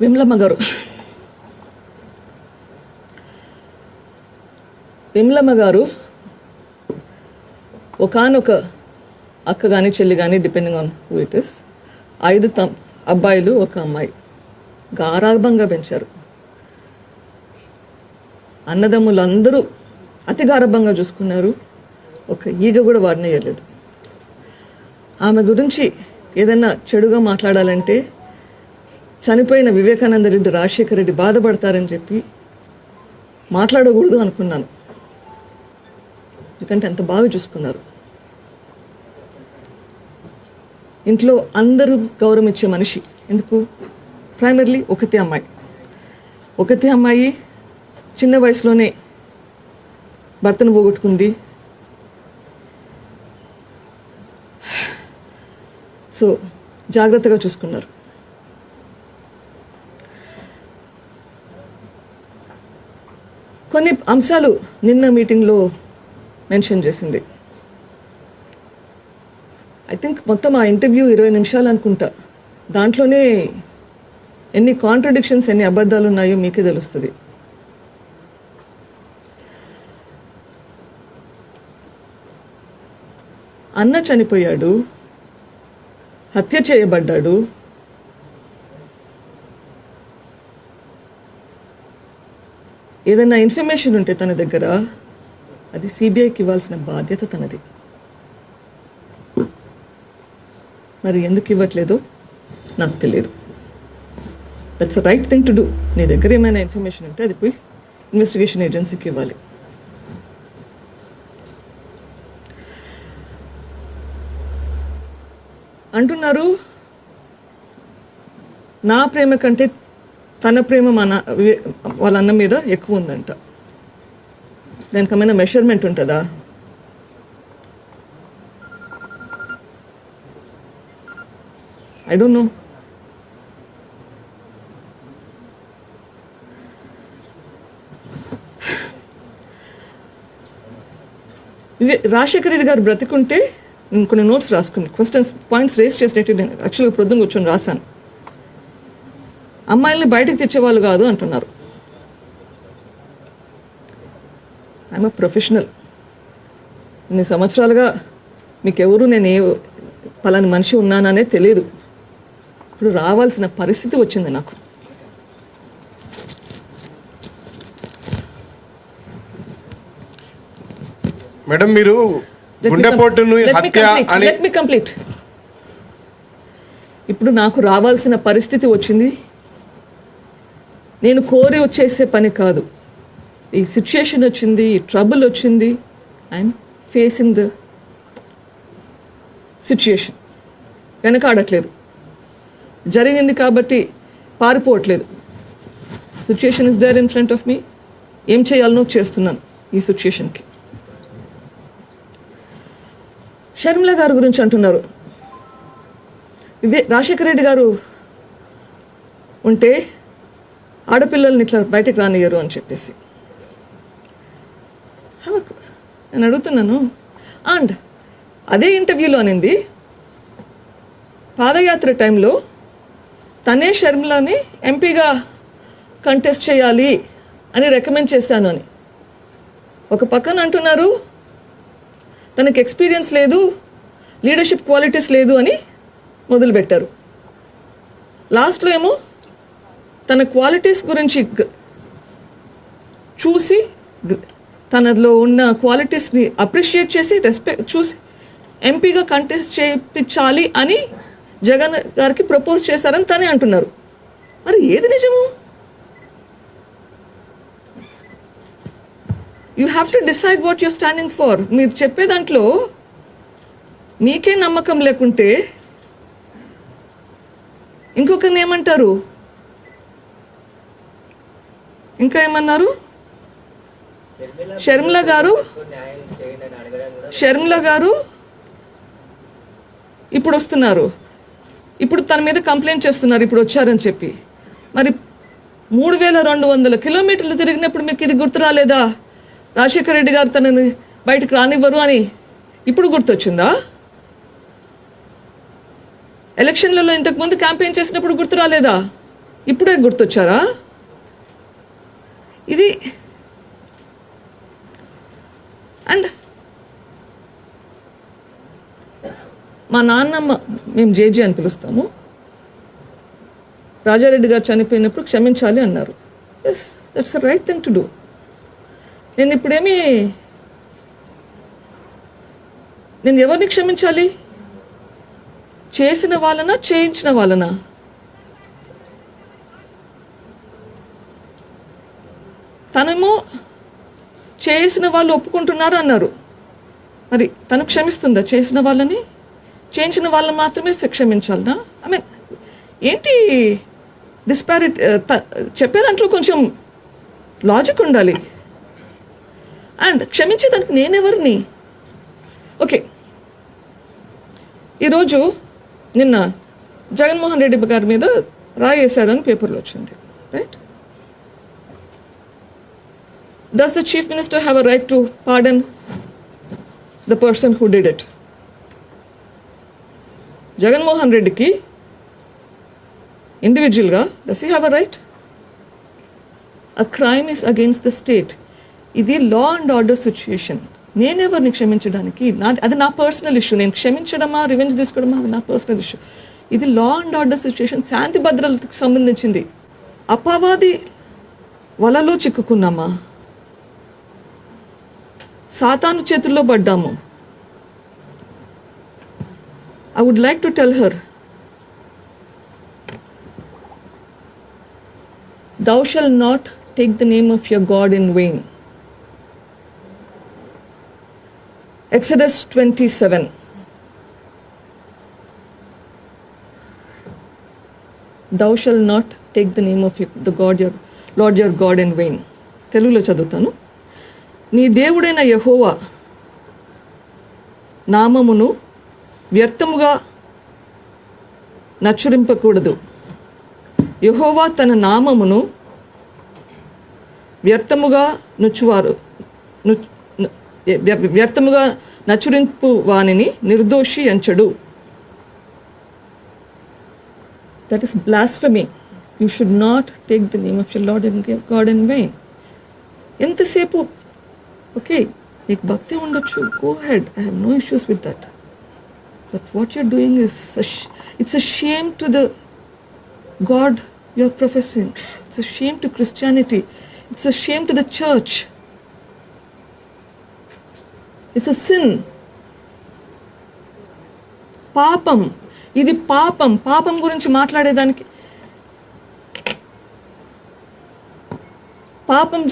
విమలమ్మ గారు. విమలమ్మ గారు ఒకానొక అక్క కానీ చెల్లి కానీ depending on who it is ఐదు తమ్ అబ్బాయిలు ఒక అమ్మాయి. గారాభంగా పెంచారు. అన్నదమ్ములందరూ అతి గారభంగా చూసుకున్నారు. ఒక ఈగ కూడా వాడినేయలేదు ఆమె గురించి ఏదైనా చెడుగా మాట్లాడాలంటే చనిపోయిన వివేకానంద రెడ్డి రాజశేఖర రెడ్డి బాధపడతారని చెప్పి మాట్లాడకూడదు అనుకున్నాను. ఎందుకంటే అంత బాగా చూసుకున్నారు. ఇంట్లో అందరూ గౌరవం ఇచ్చే మనిషి. ఎందుకు? ప్రైమర్లీ ఒకతే అమ్మాయి. ఒకతే అమ్మాయి చిన్న వయసులోనే భర్తను పోగొట్టుకుంది. సో జాగ్రత్తగా చూసుకున్నారు. కొన్ని అంశాలు నిన్న మీటింగ్లో మెన్షన్ చేసింది. ఐ థింక్ మొత్తం ఆ ఇంటర్వ్యూ ఇరవై నిమిషాలు అనుకుంటా. దాంట్లోనే ఎన్ని కాంట్రడిక్షన్స్ ఎన్ని అబద్ధాలు ఉన్నాయో మీకే తెలుస్తుంది. అన్న చనిపోయాడు హత్య చేయబడ్డాడు ఏదైనా ఇన్ఫర్మేషన్ ఉంటే తన దగ్గర అది సిబిఐకి ఇవ్వాల్సిన బాధ్యత తనది. మరి ఎందుకు ఇవ్వట్లేదో? నాకు తెలియదు. That's right thing to do నీ దగ్గర ఏమైనా ఇన్ఫర్మేషన్ ఉంటే అది పోయి ఇన్వెస్టిగేషన్ ఏజెన్సీకి ఇవ్వాలి. అంటున్నారు నా ప్రేమ కంటే తన ప్రేమ మన వాళ్ళ అన్న మీద ఎక్కువ ఉందంట. దానికి ఏమైనా మెషర్మెంట్ ఉంటుందా? ఐ డోంట్ నో ఇవే రాజశేఖర రెడ్డి గారు బ్రతికుంటే నేను కొన్ని నోట్స్ రాసుకుని క్వశ్చన్స్ పాయింట్స్ రేస్ చేసినట్టు నేను యాక్చువల్గా ప్రొద్దున కూర్చొని రాశాను. అమ్మాయిల్ని బయటకు తెచ్చేవాళ్ళు కాదు అంటున్నారు. ఐఎమ్ ప్రొఫెషనల్ ఇన్ని సంవత్సరాలుగా మీకెవరు నేను ఏ పలాని మనిషి ఉన్నాననే తెలియదు ఇప్పుడు రావాల్సిన పరిస్థితి వచ్చింది నాకు. మేడం మీరు గుండెపోటును కంప్లీట్ ఇప్పుడు నాకు రావాల్సిన పరిస్థితి వచ్చింది. నేను కోరి వచ్చేసే పని కాదు. ఈ సిచ్యుయేషన్ వచ్చింది ఈ ట్రబుల్ వచ్చింది ఐఎమ్ ఫేసింగ్ ద సిచ్యుయేషన్ వెనకాడట్లేదు జరిగింది కాబట్టి పారిపోవట్లేదు. Situation is there in front of me ఏం చేయాలనో చేస్తున్నాను ఈ సిచ్యుయేషన్కి షర్మిల గారి గురించి అంటున్నారు. రాజశేఖర రెడ్డి గారు ఉంటే ఆడపిల్లల్ని ఇట్లా బయటకు రానియరు అని చెప్పేసి. నేను అడుగుతున్నాను. అండ్ అదే ఇంటర్వ్యూలో అనింది పాదయాత్ర టైంలో తనే షర్మిలని ఎంపీగా కంటెస్ట్ చేయాలి అని రికమెండ్ చేశాను అని. ఒక పక్కన అంటున్నారు తనకి ఎక్స్పీరియన్స్ లేదు లీడర్షిప్ క్వాలిటీస్ లేదు అని మొదలుపెట్టారు. లాస్ట్లో ఏమో తన క్వాలిటీస్ గురించి చూసి తనలో ఉన్న క్వాలిటీస్ని అప్రిషియేట్ చేసి రెస్పెక్ట్ చూసి ఎంపీగా కంటెస్ట్ చేయించాలి అని జగన్ గారికి ప్రపోజ్ చేశారని తనే అంటున్నారు. మరి ఏది నిజము? You have to decide what you're standing for మీరు చెప్పే దాంట్లో మీకే నమ్మకం లేకుంటే ఇంకొకరిని ఏమంటారు? ఇంకా ఏమన్నారు? షర్మిల గారు? షర్మిల గారు ఇప్పుడు వస్తున్నారు. ఇప్పుడు తన మీద కంప్లైంట్ చేస్తున్నారు ఇప్పుడు వచ్చారని చెప్పి. మరి మూడు వేల రెండు వందల కిలోమీటర్లు తిరిగినప్పుడు మీకు ఇది గుర్తు రాలేదా? రాజశేఖర రెడ్డి గారు తనని బయటకు రానివ్వరు అని ఇప్పుడు గుర్తొచ్చిందా? ఎలక్షన్లలో ఇంతకు ముందు క్యాంపెయిన్ చేసినప్పుడు గుర్తు రాలేదా? ఇప్పుడే గుర్తొచ్చారా? ఇది అండ్ మా నాన్నమ్మ మేము జేజీ అని పిలుస్తాము. రాజారెడ్డి గారు చనిపోయినప్పుడు క్షమించాలి అన్నారు. Yes that's right thing to do నేను ఇప్పుడేమి నేను ఎవరిని క్షమించాలి? చేసిన వాళ్ళనా చేయించిన వాళ్ళనా? తనేమో చేసిన వాళ్ళు ఒప్పుకుంటున్నారు అన్నారు. మరి తను క్షమిస్తుందా? చేసిన వాళ్ళని? చేయించిన వాళ్ళని మాత్రమే క్షమించాలనా? ఐ మీన్ ఏంటి డిస్పారిటీ uh, చెప్పే దాంట్లో కొంచెం లాజిక్ ఉండాలి. అండ్ క్షమించేదానికి నేనెవరిని? ఓకే ఈరోజు నిన్న జగన్మోహన్ రెడ్డి గారి మీద రాయేశారని పేపర్లో వచ్చింది. Right Does the chief minister have a right to pardon the person who did it Jaganmohan రెడ్డికి ఇండివిజువల్గా does you have a right a crime is against the state ఇది లా అండ్ ఆర్డర్ సిచ్యుయేషన్ నేనెవరిని క్షమించడానికి నా అది నా personal issue నేను క్షమించడమా revenge తీసుకోవడమా అది నా పర్సనల్ ఇష్యూ ఇది లా అండ్ ఆర్డర్ సిచ్యుయేషన్ శాంతి భద్రతకు సంబంధించింది. అపవాది వలలో చిక్కుకున్నామా? సాతాను చేతుల్లో పడ్డాము. I would like to tell her thou shall not take the name of your God in vain Exodus twenty seven thou shall not take the name of the God your lord your God in vain తెలుగులో చదువుతాను. నీ దేవుడైన యహోవా నామమును వ్యర్థముగా నచ్చురింపకూడదు యహోవా తన నామమును వ్యర్థముగా నుచ్చువారు వ్యర్థముగా నచ్చురింపు వానిని నిర్దోషి అంచడు that is blasphemy you should not take the name of your lord and God and vain ఎంతసేపు ఓకే నీకు భక్తి ఉండొచ్చు go head I have no issues with that but what you're doing is it's a shame to the God you're professing. It's a shame to Christianity. It's a shame to the church. It's a sin. పాపం ఇది పాపం పాపం గురించి మాట్లాడేదానికి పాపం